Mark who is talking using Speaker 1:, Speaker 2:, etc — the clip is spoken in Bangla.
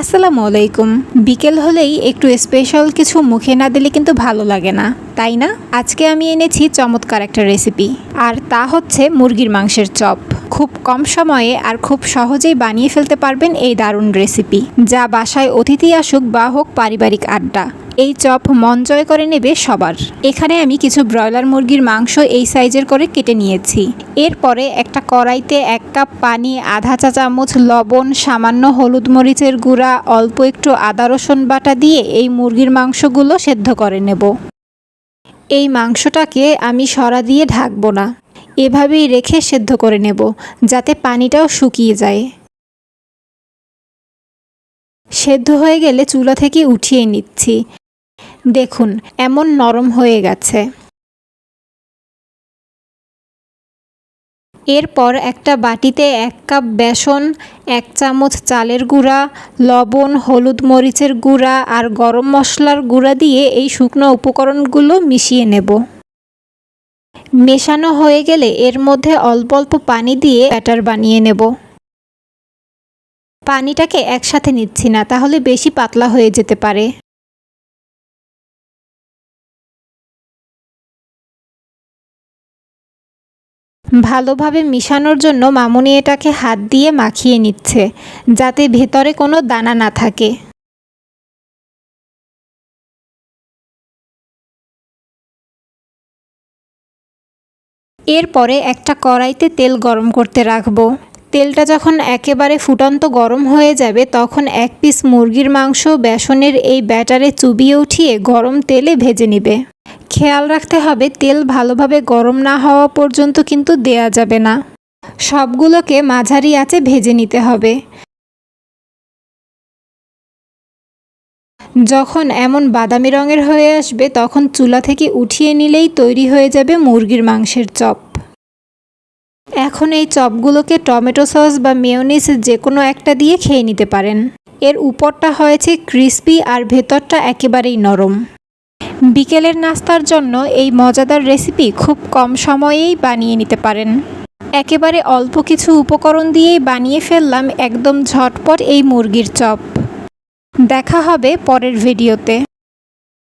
Speaker 1: আসসালামু আলাইকুম। বিকেল হলেই একটু স্পেশাল কিছু মুখে না দিলে কিন্তু ভালো লাগে না, তাই না? আজকে আমি এনেছি চমৎকার একটা রেসিপি আর তা হচ্ছে মুরগির মাংসের চপ। খুব কম সময়ে আর খুব সহজেই বানিয়ে ফেলতে পারবেন এই দারুণ রেসিপি যা বাসায় অতিথি আসুক বা হোক পারিবারিক আড্ডা। এই চপ মন জয় করে নেবে সবার। এখানে আমি কিছু ব্রয়লার মুরগির মাংস এই সাইজের করে কেটে নিয়েছি। এরপরে একটা কড়াইতে এক কাপ পানি, আধা চা চামচ লবণ, সামান্য হলুদ মরিচের গুঁড়া, অল্প একটু আদা রসুন বাটা দিয়ে এই মুরগির মাংসগুলো সেদ্ধ করে নেব। এই মাংসটাকে আমি সরা দিয়ে ঢাকবো না। এভাবেই রেখে সেদ্ধ করে নেব, যাতে পানিটাও শুকিয়ে যায়। সেদ্ধ হয়ে গেলে চুলা থেকে উঠিয়ে নিচ্ছি। দেখুন, এমন নরম হয়ে গেছে। এরপর একটা বাটিতে এক কাপ বেসন, এক চামচ চালের গুঁড়া, লবণ, হলুদ মরিচের গুঁড়া আর গরম মশলার গুঁড়া দিয়ে এই শুকনো উপকরণগুলো মিশিয়ে নেব। মেশানো হয়ে গেলে এর মধ্যে অল্প অল্প পানি দিয়ে ব্যাটার বানিয়ে নেব। পানিটাকে একসাথে নিচ্ছি না, তাহলে বেশি পাতলা হয়ে যেতে পারে। ভালোভাবে মিশানোর জন্য মামুনি এটাকে হাত দিয়ে মাখিয়ে নিচ্ছে, যাতে ভেতরে কোনো দানা না থাকে। এরপরে একটা কড়াইতে তেল গরম করতে রাখব। তেলটা যখন একেবারে ফুটন্ত গরম হয়ে যাবে, তখন এক পিস মুরগির মাংস বেসনের এই ব্যাটারে চুবিয়ে উঠিয়ে গরম তেলে ভেজে নিবে। খেয়াল রাখতে হবে, তেল ভালোভাবে গরম না হওয়া পর্যন্ত কিন্তু দেয়া যাবে না। সবগুলোকে মাঝারি আঁচে ভেজে নিতে হবে। যখন এমন বাদামি রঙের হয়ে আসবে, তখন চুলা থেকে উঠিয়ে নিলেই তৈরি হয়ে যাবে মুরগির মাংসের চপ। এখন এই চপগুলোকে টমেটো সস বা মেয়োনিজ যে কোনো একটা দিয়ে খেয়ে নিতে পারেন। এর উপরটা হয়েছে ক্রিস্পি আর ভেতরটা একেবারেই নরম। বিকেলের নাস্তার জন্য এই মজাদার রেসিপি খুব কম সময়েই বানিয়ে নিতে পারেন। একেবারে অল্প কিছু উপকরণ দিয়েই বানিয়ে ফেললাম একদম ঝটপট এই মুরগির চপ। দেখা হবে পরের ভিডিওতে।